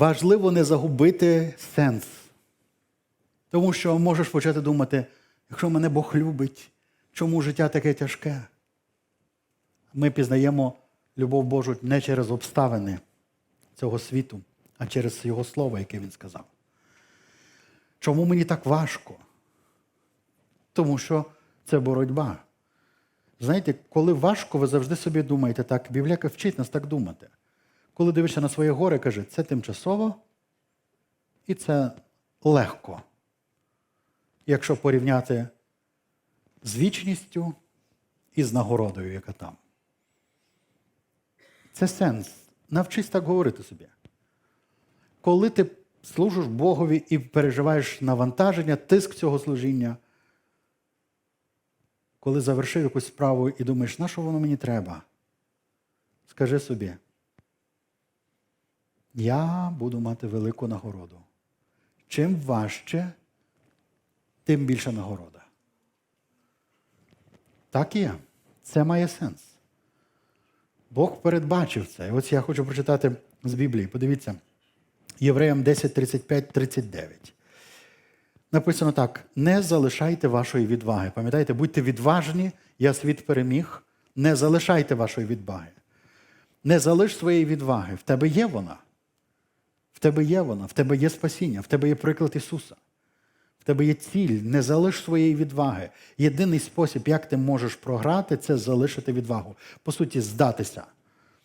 важливо не загубити сенс. Тому що можеш почати думати, якщо мене Бог любить, чому життя таке тяжке? Ми пізнаємо любов Божу не через обставини цього світу, а через Його слово, яке Він сказав. Чому мені так важко? Тому що це боротьба. Знаєте, коли важко, ви завжди собі думаєте так, Біблія вчить нас так думати. Коли дивишся на своє горе, каже, це тимчасово і це легко. Якщо порівняти з вічністю і з нагородою, яка там. Це сенс. Навчись так говорити собі. Коли ти служиш Богові і переживаєш навантаження, тиск цього служіння, коли завершив якусь справу і думаєш, на що воно мені треба? Скажи собі, я буду мати велику нагороду. Чим важче, тим більша нагорода. Так і є. Це має сенс. Бог передбачив це. І ось я хочу прочитати з Біблії. Подивіться, Євреям 10, 35, 39. Написано так: не залишайте вашої відваги. Пам'ятаєте, будьте відважні, я світ переміг. Не залишайте вашої відваги. Не залиш своєї відваги. В тебе є вона. Тебе є вона, в тебе є спасіння, в тебе є приклад Ісуса. В тебе є ціль, не залиш своєї відваги. Єдиний спосіб, як ти можеш програти, це залишити відвагу. По суті, здатися.